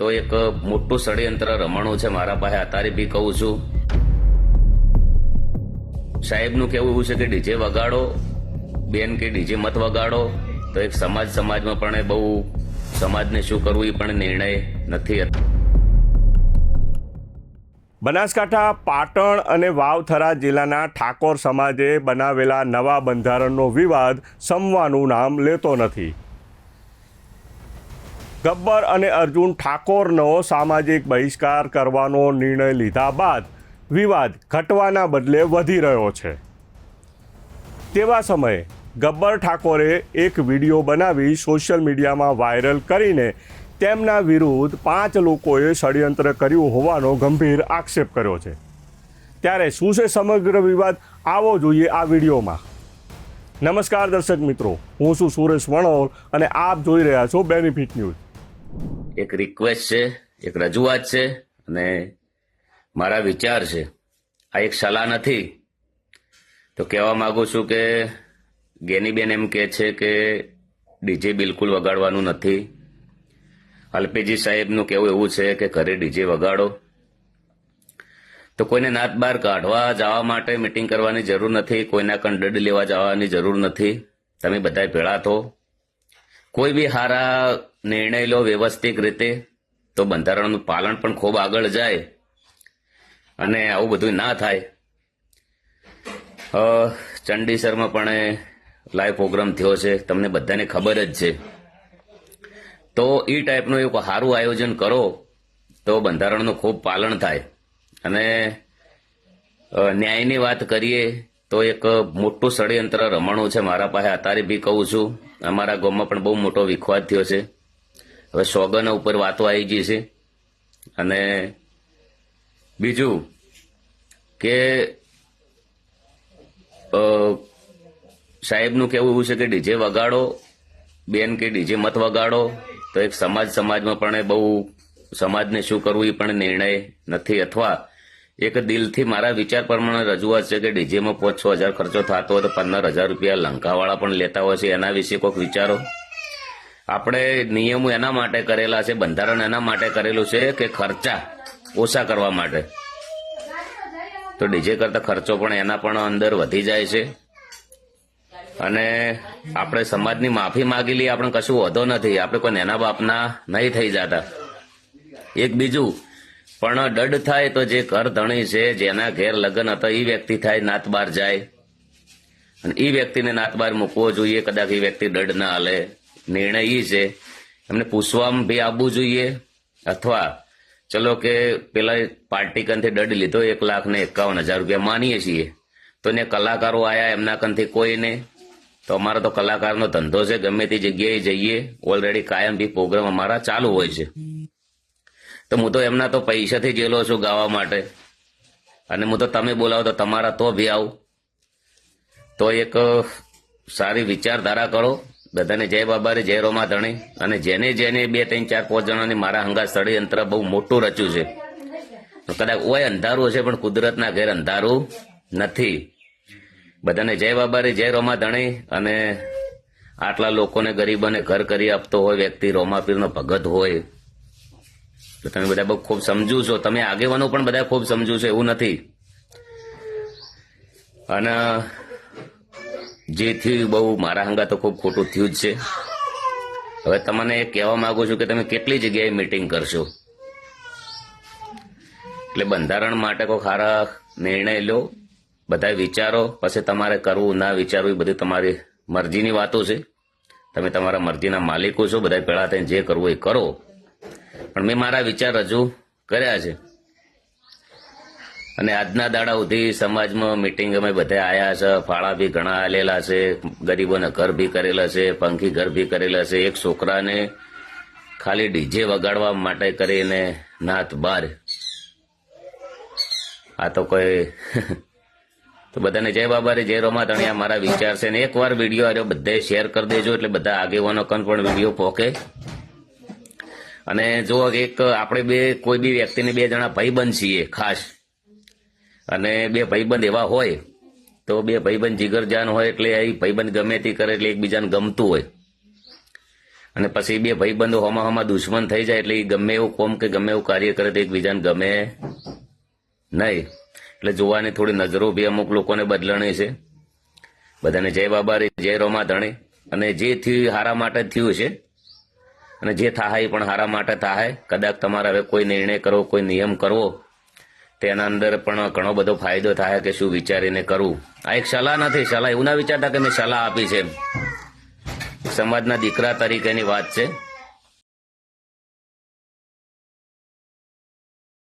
તો એક મોટું ષડયંત્ર રમણું છે મારા પાસે. અત્યારે બી કહું છું. સાહેબનું કેવું એવું છે કે ડીજે વગાડો, બેન કે ડીજે મત વગાડો, તો એક સમાજ સમાજમાં પણ બહુ સમાજને શું કરવું એ પણ નિર્ણય નથી. બનાસકાંઠા, પાટણ અને વાવથરા જિલ્લાના ઠાકોર સમાજે બનાવેલા નવા બંધારણનો વિવાદ સમવાનું નામ લેતો નથી. ગબ્બર અને અર્જુન ઠાકોરનો સામાજિક બહિષ્કાર કરવાનો નિર્ણય લીધા બાદ વિવાદ ઘટવાના બદલે વધી રહ્યો છે. તેવા સમયે ગબ્બર ઠાકોરે એક વીડિયો બનાવી સોશિયલ મીડિયામાં વાયરલ કરીને તેમના વિરુદ્ધ પાંચ લોકોએ ષડયંત્ર કર્યું હોવાનો ગંભીર આક્ષેપ કર્યો છે. ત્યારે શું છે સમગ્ર વિવાદ? આવો જોઈએ આ વિડીયોમાં. નમસ્કાર દર્શક મિત્રો, હું છું સુરેશ વણોલ અને આપ જોઈ રહ્યા છો બેનિફિટ ન્યૂઝ એક રિક્વેસ્ટ છે, એક રજૂઆત છે અને મારા વિચાર છે. આ એક સલાહ નથી. તો કહેવા માગું છું કે ગેનીબેન એમ કે છે કે ડીજે બિલકુલ વગાડવાનું નથી. અલ્પેજી સાહેબનું કેવું એવું છે કે ઘરે ડીજે વગાડો. તો કોઈને નાત બહાર કાઢવા જવા માટે મિટિંગ કરવાની જરૂર નથી, કોઈના કંડડ લેવા જવાની જરૂર નથી. તમે બધા ભેળા થો કોઈ બી સારા નિર્ણય લો વ્યવસ્થિત રીતે, તો બંધારણનું પાલન પણ ખૂબ આગળ જાય અને આવું બધું ના થાય. ચંડીસરમાં પણ લાઈવ પ્રોગ્રામ થયો છે, તમને બધાને ખબર જ છે. તો એ ટાઈપનું એક સારું આયોજન કરો, તો બંધારણનું ખૂબ પાલન થાય. અને ન્યાયની વાત કરીએ તો એક મોટું ષડયંત્ર રમણું છે મારા પાસે. અત્યારે બી કહું છું, અમારા ગામમાં પણ બહુ મોટો વિખવાદ થયો છે. હવે સોગન ઉપર વાતો આવી ગઈ છે. અને બીજું કે સાહેબનું કહેવું એવું છે કે ડીજે વગાડો, બેન કે ડીજે મત વગાડો, તો એક સમાજ સમાજમાં પણ બહુ, સમાજને શું કરવું એ પણ નિર્ણય નથી. અથવા એક દિલથી મારા વિચાર પ્રમાણે રજૂઆત છે કે ડીજેમાં પાંચ છ હજાર ખર્ચો થતો હોય તો પંદર હજાર રૂપિયા લંકાવાળા પણ લેતા હોય છે. એના વિશે કોઈક વિચારો? આપણે નિયમો એના માટે કરેલા છે, બંધારણ એના માટે કરેલું છે કે ખર્ચા ઓછા કરવા માટે. તો ડીજે કરતા ખર્ચો પણ એના પણ અંદર વધી જાય છે. અને આપણે સમાજની માફી માગી લઈએ આપણે કશું વધો નથી. આપણે કોઈ નેના બાપના નહીં થઈ જતા. એક બીજું પણ દડ થાય તો જે ઘર ધણી છે, જેના ઘેર લગ્ન હતા એ વ્યક્તિ થાય નાતબાર જાય. અને એ વ્યક્તિને નાત બાર મૂકવો જોઈએ, કદાચ એ વ્યક્તિ દડ ના હાલે. નિર્ણય એ છે. એમને પૂછવામાં બી આવવું જોઈએ. અથવા, ચલો કે પેલા પાર્ટી કંથી દડ લીધો, એક લાખ ને એકાવન હજાર રૂપિયા માનીએ છીએ. તો ને કલાકારો આયા એમના કંથી કોઈને? તો અમારો તો કલાકારનો ધંધો છે, ગમે તે જગ્યાએ જઈએ. ઓલરેડી કાયમ બી પ્રોગ્રામ અમારા ચાલુ હોય છે. તો હું તો એમના તો પૈસાથી જેલો છું ગાવા માટે. અને હું તો તમે બોલાવો તો તમારા તો બી આવું. તો એક સારી વિચારધારા કરો. બધાને જય બાબારે જય રોમા ધણી. અને જેને જેને બે, ત્રણ, ચાર, પાંચ જણાની મારા હંગા ષડયંત્ર બહુ મોટું રચ્યું છે. કદાચ ઓય અંધારું હશે, પણ કુદરતના ઘેર અંધારું નથી. બધાને જય બાબારે જય રોમા ધણી. અને આટલા લોકોને ગરીબોને ઘર કરી આપતો હોય વ્યક્તિ રોમાપીરનો ભગત હોય. તો તમે બધા બહુ ખૂબ સમજુ છો. તમે આગેવાનો પણ બધા ખૂબ સમજુ છો, એવું નથી. અને જે થયું બહુ મારા હંગા તો ખૂબ ખોટું થયું જ છે. હવે તમને એ કહેવા માંગુ છું કે તમે કેટલી જગ્યાએ મીટિંગ કરશો? એટલે બંધારણ માટે કોઈ સારા નિર્ણય લો, બધા વિચારો, પછી તમારે કરવું ના વિચારવું, એ બધી તમારી મરજીની વાતો છે. તમે તમારા મરજીના માલિકો છો, બધા પહેલા થઈને જે કરવું એ કરો. પણ મેં મારા વિચાર રજૂ કર્યા છે. અને આજના દાડા સુધી સમાજમાં મિટિંગ અમે બધા આવ્યા છે. ફાળા બી ઘણા આલેલા છે. ગરીબોને ઘર બી કરેલા છે. પંખી ઘર બી કરેલા છે. એક છોકરાને ખાલી ડીજે વગાડવા માટે કરીને નાથ બાર. આ તો કોઈ તો બધાને જય બાબારે, જય રોમા તણિયા મારા વિચાર છે ને એકવાર વીડિયો આવ્યો બધા શેર કરી દેજો એટલે બધા આગેવાનો કન પણ વીડિયો પોકે. અને જો એક આપણે બે, કોઈ બી વ્યક્તિને બે જણા ભાઈબંધ છીએ, ખાસ. અને બે ભાઈબંધ એવા હોય, તો બે ભાઈબંધ જીગરજાન હોય એટલે એ ભાઈબંધ ગમે તે કરે એટલે એકબીજાને ગમતું હોય. અને પછી બે ભાઈબંધો હોમાં હોમાં દુશ્મન થઈ જાય એટલે એ ગમે એવું કોમ કે ગમે એવું કાર્ય કરે તો એકબીજાને ગમે નહીં. એટલે જોવાની થોડી નજરો બી અમુક લોકોને બદલણી છે. બધાને જય બાબા રે, જય રોમા ધણી. અને જે થયું હારા માટે થયું છે. અને જે થાય પણ હારા માટે થાય કદાચ તમારે હવે કોઈ નિર્ણય કરવો, કોઈ નિયમ કરવો, તેના અંદર પણ ઘણો બધો ફાયદો થાય કે શું વિચારીને કરવું. આ એક સલાહ નથી, સલાહ એવું ના વિચારતા કે મેં સલાહ આપી છે. સમાજના દીકરા તરીકેની વાત છે.